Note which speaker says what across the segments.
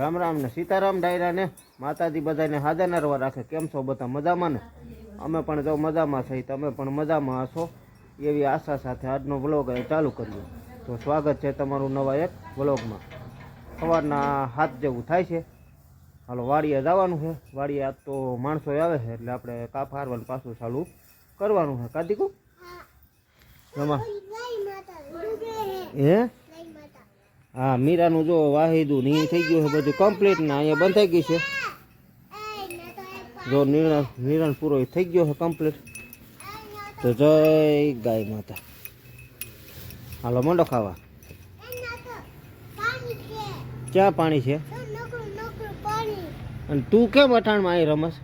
Speaker 1: રામ રામ ને સીતારામ ડાયરાને માતાજી બધાને હાજર નરવા રાખે. કેમ છો બધા મજામાં ને? અમે પણ જો મજામાં છીએ તમે પણ મજામાં હશો? એવી આશા સાથે આજનો વ્લોગ અહીં ચાલુ કરીએ. તો સ્વાગત છે તમારું નવા એક વ્લોગમાં. સવારના હાથ જેવું થાય છે. હાલો વાડીએ જવાનું છે. વાડીએ આજ તો માણસો આવે છે એટલે આપણે કાપ હારવાનું પાછું ચાલુ કરવાનું છે. કાદીકું એમાં હે? હા મીરાનું જો વાહિદું ને થઈ ગયું છે બધું કમ્પ્લીટ ને અહીંયા બંધ થઈ ગઈ છે. જો નિર્ણય નિર્ણય પૂરો થઈ ગયો છે કમ્પ્લીટ તો જય ગાય માતા. હાલો મંડો ખાવા. ક્યાં પાણી છે? અને તું કેમ અટાણમાં આવી રમસ?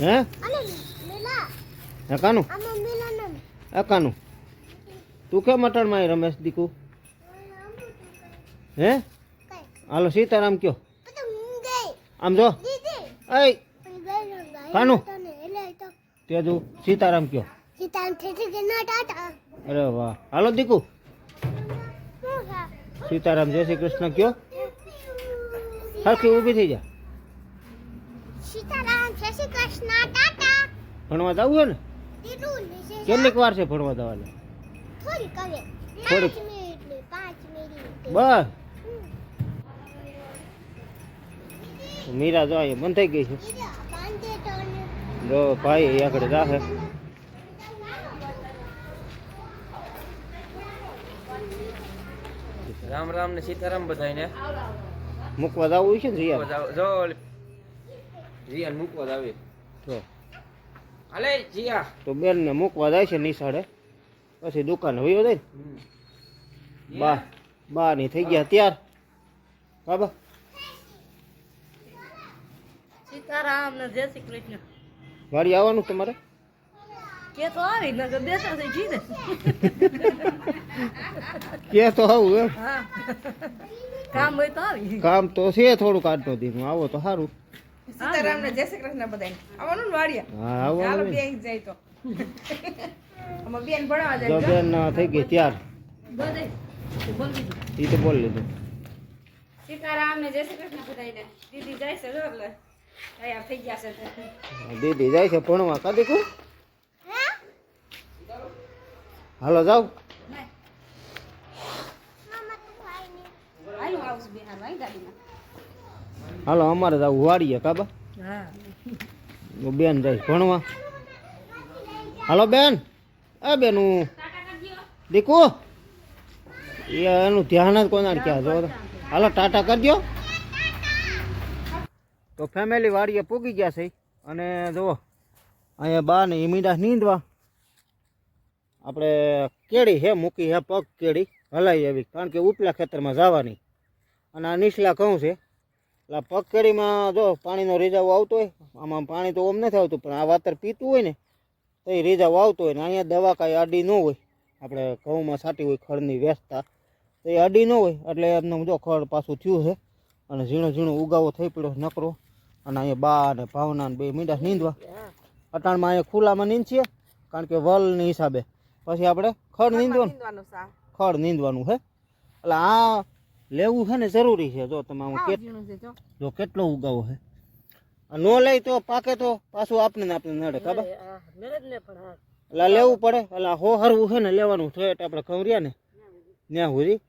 Speaker 1: હે? હે કાનું હે કાનું તું કેમ અટાણમાં આવી રમેશ દીકુ? હે? હાલો સીતારામ કયો. આમ જો. એ કાનું? તે. જો સીતારામ કયો. અરે વાહ. હાલો દીકુ. સીતારામ જય શ્રી કૃષ્ણ કયો. સરખી ઊભી થઈ જા.
Speaker 2: સીતારામ જય શ્રી કૃષ્ણ ટાટા.
Speaker 1: ભણવા જવું હોય ને? કેટલીક વાર છે ભણવા જવાની? થોડીક. બસ. મીરા જો અહીંયા બંધ થઈ ગઈ છે. જો ભાઈ આગળ રાખે
Speaker 3: રામ રામ ને સીતારામ બધાને
Speaker 1: મૂકવા જવું છે ને જીયા
Speaker 3: જો જીયાને મૂકવા જ આવે.
Speaker 1: તો
Speaker 3: હાલે જીયા.
Speaker 1: તો બેન ને મૂકવા જાય છે નિશાળે. પછી દુકાને વયો જાય બા બા ની થઈ ગયા ત્યાર. બાબા
Speaker 4: સીતારામ ને જય શ્રી કૃષ્ણ.
Speaker 1: વાડી આવવાનું તમારે?
Speaker 4: કે તો આવી નગર બેસા થઈ જીને.
Speaker 1: કે તો આવું એમ.
Speaker 4: કામ હોય તો આવી.
Speaker 1: કામ તો છે થોડુંક કાઢતો દીનું આવો તો સારું
Speaker 5: સીતારામ ને જય શ્રી કૃષ્ણ બધાય આવવાનું ને વાડિયા
Speaker 1: હા
Speaker 5: ચાલો
Speaker 1: આવવાનું ને.
Speaker 5: જાય તો. અમાર બેન ભણવા જાય.
Speaker 1: બેન ના થઈ ગઈ ત્યાર.
Speaker 4: બધે.
Speaker 1: એ તો બોલ લીધું.
Speaker 4: સીતારામ ને જય શ્રી કૃષ્ણ બધાને દીદી જાય છે એટલે.
Speaker 1: દીદી જાય છે ભણવા કો હાલો
Speaker 4: બિહાર આવી ગાડીમાં
Speaker 1: હાલો અમારે જવું વાડીએ કાબા
Speaker 4: હા.
Speaker 1: બેન જાય ભણવા. હાલો બેન. એ બેન હું દીકુ એ એનું ધ્યાન જ કોના ક્યાં જો હાલો ટાટા કરજો તો ફેમિલી વાડીએ પૂગી ગયા છે. અને જુઓ, અહીંયા બા ને ઈમીડા નીંદવા. આપણે કેળી હે, મૂકી હે, પગ કેળી. હલાવી આવી, કારણ કે ઉપલા ખેતરમાં જવાની. અને આ નીચલા ઘઉં છે. એટલે પગ કેળીમાં જો પાણીનો રીઝાવો આવતો હોય, આમાં પાણી તો ઓમ નથી આવતું, પણ આ વાતર પીતું હોય ને, તો એ રીઝાવો આવતો હોય ને, અહીંયા દવા કાંઈ આડી ન હોય. આપણે ઘઉંમાં છાંટી હોય ખડની વેચતા તો એ અડી ન હોય, એટલે એમનું જો ખડ પાછું થયું છે. અને ઝીણો ઝીણો ઉગાવો થઈ પડ્યો નકરો. અને અહીંયા બા અને ભાવના ને બે મીંડા નીંદવા. અટાણમાં અહીંયા ખુલ્લામાં નીંદીએ કારણ કે વલની હિસાબે. પછી આપણે ખડ નીંદવાનું. ખડ નીંદવાનું છે એટલે આ લેવું છે ને જરૂરી છે. જો તમે
Speaker 5: હું જો.
Speaker 1: કેટલો ઉગાવો છે ન લઈ તો પાકે તો પાછું આપને ને આપણે નડે ખબર?
Speaker 4: હા હા.
Speaker 1: એટલે લેવું પડે. એટલે હો હરવું છે ને લેવાનું છે એટલે આપણે ખવર્યા ને. ત્યાં સુધી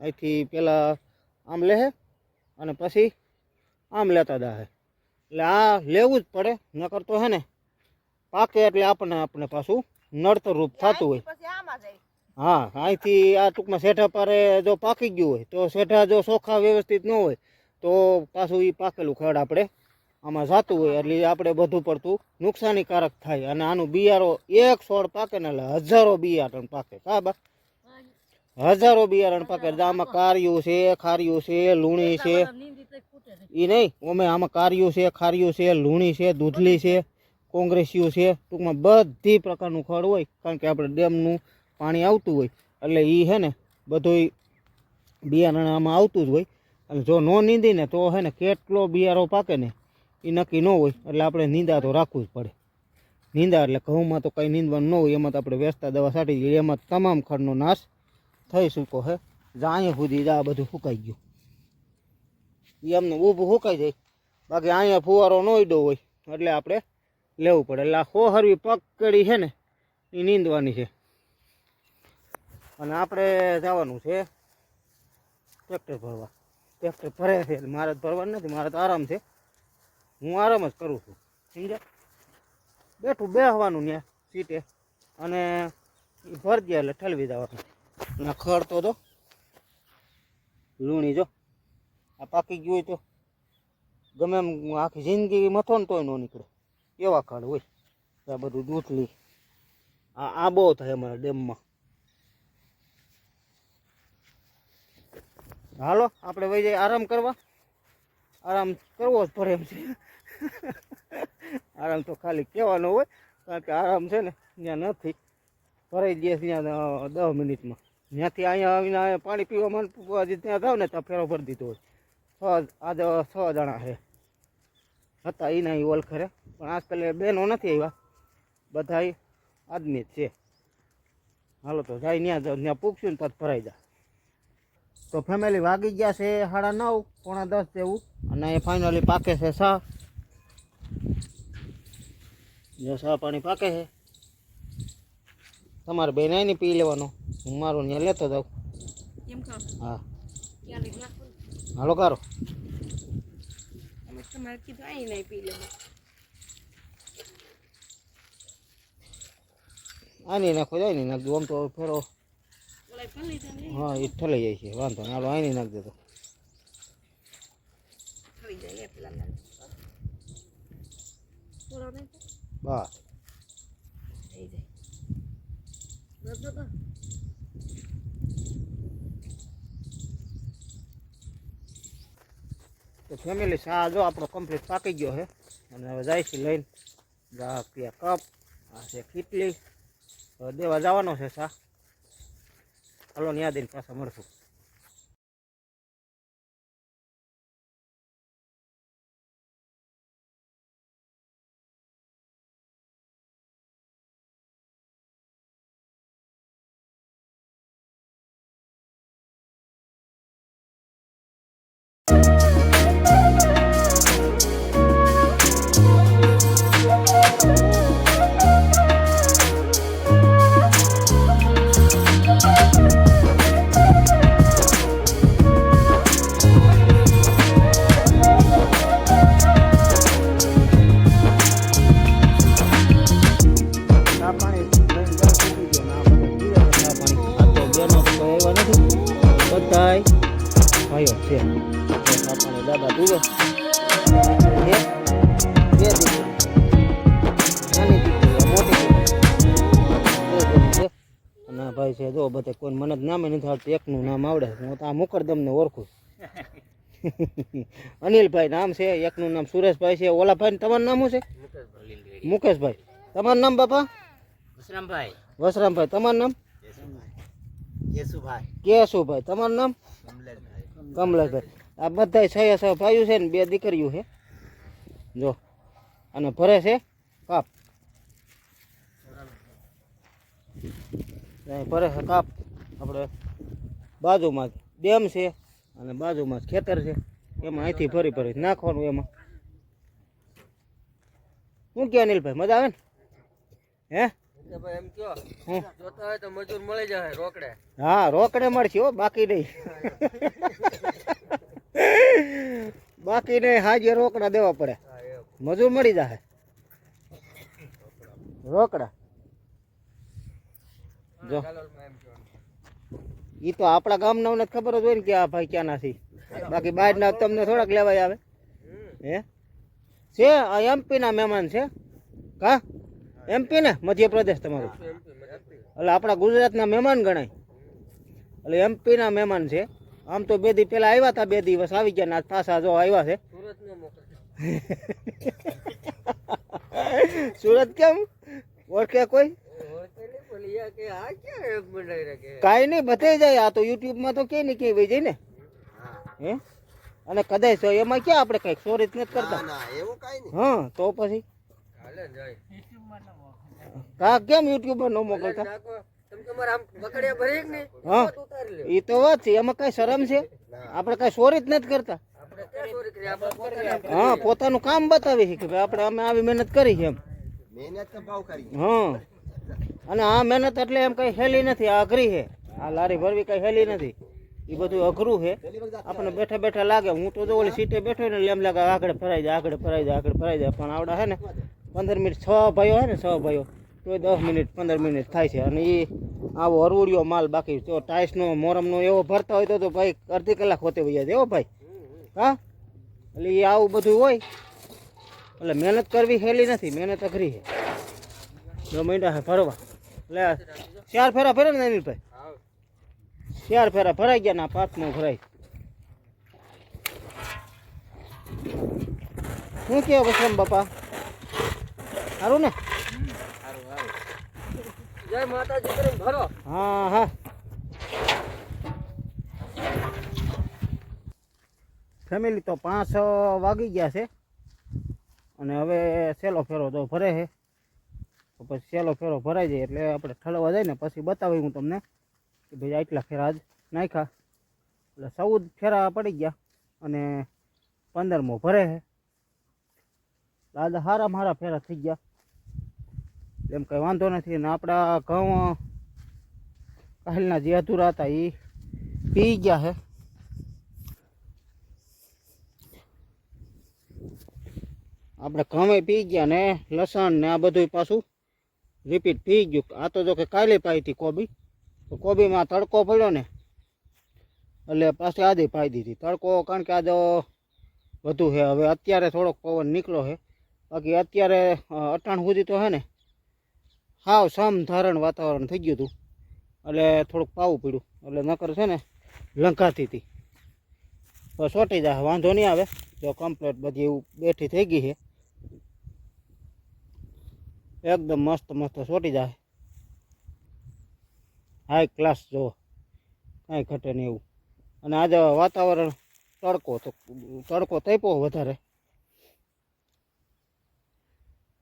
Speaker 1: અહીંથી પેલા આમ લે અને પછી આમ લેતા દાહે એટલે આ લેવું જ પડે નકર તો હે ને પાકે એટલે આપણને આપણે પાછું નડતરરૂપ થતું હોય. હા અહીંથી આ ટૂંકમાં શેઠા પારે જો પાકી ગયું હોય તો શેઠા જો ચોખા વ્યવસ્થિત ન હોય તો પાછું એ પાકેલું ખડ આપણે આમાં જાતું હોય એટલે આપણે બધું પડતું નુકસાનીકારક થાય. અને આનું બિયારો એક છોડ પાકે ને એટલે હજારો બિયારણ પાકે. કા બા? હજારો બિયારણ પાકે આમાં કાર્યું છે ખાર્યું છે લુણી છે. એ નહીં. અમે આમાં કાર્યું છે ખારિયું છે લુણી છે દૂધલી છે કોંગ્રેસીઓ છે. ટૂંકમાં બધી પ્રકારનું ખડ હોય કારણ કે આપણે ડેમનું પાણી આવતું હોય એટલે એ છે ને બધું બિયારણ આમાં આવતું જ હોય. અને જો ન નીંદી ને તો છે ને કેટલો બિયારો પાકે ને એ નક્કી ન હોય એટલે આપણે નીંદા તો રાખવું જ પડે. નીંદા એટલે ઘઉંમાં તો કંઈ નીંદવાનું ન હોય એમાં તો આપણે વેચતા દવા છાંટી જઈએ એમાં તમામ ખડનો નાશ થઈ શક્યો હે. અહીંયા સુધી આ બધું સુકાઈ ગયું. એ અમને ઊભું સુકાઈ જાય. બાકી અહીંયા ફુવારો નોઈડો હોય, એટલે આપણે લેવું પડે. એટલે આ હોહરવી પકડી છે ને એ નીંદવાની છે. અને આપણે જવાનું છે ટ્રેક્ટર ભરવા. ટ્રેક્ટર ભરે છે, એટલે મારે ભરવાનું નથી, મારે તો આરામ છે. હું આરામ જ કરું છું. સમજ્યા? બેઠું બેહવાનું ત્યાં સીટે. અને ભરી દે એટલે ઠલવી દેવાનું અને ખડતો તો લૂણી જો. આ પાકી ગયું હોય તો ગમે એમ આખી જિંદગી મથો ને તોય ન નીકળે. એવા ખડ હોય. આ બધું દૂધલી. આ આ બહુ થાય અમારા ડેમમાં. હાલો, આપણે વહી જઈએ. આરામ કરવા? આરામ કરવો જ પડે એમ છે. આરામ તો ખાલી કહેવાનો હોય, કારણ કે આરામ છે ને, ત્યાં નથી. ભરાઈ દે ત્યાં દસ મિનિટમાં. ત્યાંથી અહીંયા આવીને પાણી પીવા મન ત્યાં જાવ ને ત્યાં ફેરો ભરી દીધો હોય. છ આજે છ જણા છે. હતા એના એ ઓળખરે પણ આજકાલ બહેનો નથી આવ્યા. બધા આદમી જ છે. હાલો તો જાય ત્યાં જાવ ત્યાં પૂછશું ને તો ભરાઈ જા. તો ફેમિલી વાગી ગયા છે સાડા નવ, પોણા દસ જેવું. અને એ ફાઇનલી પાકે છે સા. જો સા પાણી પાકે છે. તમારે બેન પી લેવાનો. હું મારું ત્યાં લેતો જાઉં.
Speaker 5: એમ કહો.
Speaker 1: હા.
Speaker 5: નાખો
Speaker 1: હાલો કારો.
Speaker 5: તમે તમારે કીધું અહીં નહીં પી લે
Speaker 1: આની નાખો જાય ને નાખજો આમ તો ફેરો હા એ ઠલાઈ જાય છે. વાંધો હાલો આની નાખ દેતો. બસ
Speaker 5: થઈ જાય બસ બસ
Speaker 1: તો ફેમિલી સા જો આપણો કમ્પ્લીટ પાકી ગયો છે. અને હવે જાય છે લઈને ત્યાં કપ, આ છે કીટલી. દેવા જવાનો છે સા હાલો ત્યાં દઈને પાછા મળશું. બધાય ભાઈઓ છે. પાણી દાદા પીવે છે બે દીકરી નાની દીકરી મોટી છે અને ભાઈ છે જો બધે કોઈ મને જ નામે નથી આવડતું એકનું નામ આવડે. હું તો આ મુકરદમને ઓળખું અનિલભાઈ નામ છે એકનું નામ સુરેશભાઈ છે. ઓલા ભાઈ તમારું નામ શું છે? મુકેશભાઈ. તમારું નામ બાપા?
Speaker 3: વસરામભાઈ
Speaker 1: વસરામભાઈ. તમારું નામ?
Speaker 3: યેસુભાઈ
Speaker 1: કેશુભાઈ તમારું નામ? કમલેશભાઈ. આ બધા છ છ ભાઈઓ છે ને બે દીકરીઓ છે. જો અને ભરે છે કાપ. ભરે છે કાપ. આપણે બાજુમાં ડેમ છે અને બાજુમાં જ ખેતર છે. એમાં અહીંથી ફરી ભરી નાખવાનું એમાં. શું કે અનિલભાઈ મજા આવે ને? હે? હું
Speaker 3: રોકડે
Speaker 1: મળશે હો બાકી નહીં. બાકી નહીં હાજે રોકડા દેવા પડે. મજૂર મળી જાય રોકડા. જો. ઈ તો આપણા ગામના ને ખબર જ હોય ને કે આ ભાઈ ક્યાં નથી બાકી બહાર ના તમને થોડાક લેવાય આવે. હે? છે આ એમપી ના મહેમાન છે. કા? એમપી ને? મધ્યપ્રદેશ તમારું. એટલે આપણા ગુજરાતના મહેમાન ગણાય. એટલે એમપીના મહેમાન છે. આમ તો બે દી પહેલા આવ્યા હતા બે દિવસ આવી ગયા ને પાછા જો આવ્યા છે.
Speaker 3: સુરત
Speaker 1: કેમ? ઓળખે કોઈ? કાંઈ નહીં બધે જાય. આ તો યુટ્યુબમાં તો કે ને કે વહી જાય ને. હે? અને કદાચ એમાં ક્યાં આપણે કંઈક ચોરી જ નથી કરતા.
Speaker 3: એવું કાઈ નહીં.
Speaker 1: હા તો પછી? કા કેમ યુટ્યુબમાં ન મોકલતા? એ તો વાત છે એમાં કઈ શરમ છે? આપણે કઈ ચોરી જ નથી કરતા. હા પોતાનું કામ બતાવી છે કે આપણે અમે આવી મહેનત કરી છે એમ. હા. અને આ મહેનત એટલે એમ કઈ હેલી નથી આ અઘરી છે. આ લારી ભરવી કઈ હેલી નથી. એ બધું અઘરું છે. આપણે બેઠા બેઠા લાગે. હું તો જો ઓલી સીટે બેઠો ને એમ લાગે આગળ ફરાઈ જાય આગળ ફરાઈ જાય આગળ ફરાઈ જાય પણ આવડા છે ને પંદર મિનિટ, છ ભાઈઓ હોય ને, છ ભાઈઓ. તો દસ મિનિટ, પંદર મિનિટ થાય છે. અને એ આવો અરવડિયો માલ બાકી તો ટાઈસનો મોરમનો એવો ભરતા હોય તો ભાઈ અડધી કલાક હોતે વૈયા જાય, હો ભાઈ. હા? એટલે એ આવું બધું હોય. એટલે મહેનત કરવી હેલી નથી, મહેનત અઘરી છે. જો મહિના છે ફરવા એટલે ચાર ફેરા ફરે ને અનિલભાઈ ચાર ફેરા ભરાઈ ગયા ના પાંચમો ભરાય શું કહો વસરામ બાપા? સારું ને?
Speaker 3: જય માતાજી કરીને ભરો.
Speaker 1: હા હા. ફેમિલી તો પાંચ વાગી ગયા છે. અને હવે સેલો ફેરો તો ભરે છે. તો પછી સેલો ફેરો ભરાઈ જાય એટલે આપણે ઠલવા જાય ને પછી બતાવી હું તમને કે ભાઈ આટલા ફેરા આજ નાખ્યા. એટલે ચૌદ ફેરા પડી ગયા અને પંદરમો ભરે છે. આજે સારા મારા ફેરા થઈ ગયા. એમ કંઈ વાંધો નથી. ને આપણા ઘઉં કાલના જે અધૂરા હતા એ પી ગયા છે આપણે ઘઉં પી ગયા ને લસણ ને આ બધું પાછું રિપીટ પી ગયું. આ તો જો કે કાલે પાઈ હતી કોબી. તો કોબીમાં તડકો પડ્યો ને, એટલે પાછી આજે પાઈ દીધી. તડકો કારણ કે આજે વધુ છે હવે અત્યારે થોડોક પવન નીકળ્યો છે બાકી અત્યારે અટાણ સુધી તો હે ને હાવ સમધારણ વાતાવરણ થઈ ગયું હતું. એટલે થોડુંક પાવું પડ્યું. એટલે નકર છે ને લંકાતી હતી. તો સોટી જાય વાંધો નહીં આવે. જો કમ્પ્લેટ બધી એવું બેઠી થઈ ગઈ છે. એકદમ મસ્ત મસ્ત સોટી જાય હાઈ ક્લાસ જો. કાંઈ ઘટે નહીં એવું. અને આજે વાતાવરણ તડકો તો, તડકો તપ્યો વધારે.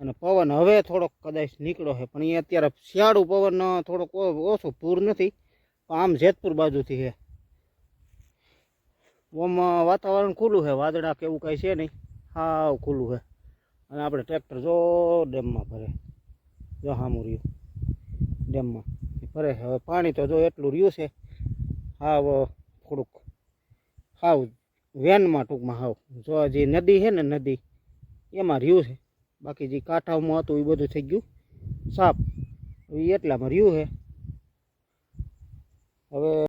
Speaker 1: અને પવન હવે થોડોક કદાચ નીકળો છે, પણ એ અત્યારે શિયાળું પવન થોડોક ઓછું પૂર નથી, પણ આમ જેતપુર બાજુથી છે. ઓમ વાતાવરણ ખુલ્લું છે, વાદળા કે એવું કાંઈ છે નહીં, હાવ ખુલ્લું છે. અને આપણે ટ્રેક્ટર જો ડેમમાં ભરે, જો હામું રહ્યું, ડેમમાં ભરે હવે પાણી તો જો એટલું રહ્યું છે, હાવ થોડુંક, હાવ, વેનમાં ટૂંકમાં હાવ. જો જે નદી છે ને નદી, એમાં રહ્યું છે. બાકી જે કાંઠામાં હતું એ બધું થઈ ગયું. સાફ. એ એટલામાં રહ્યું છે હવે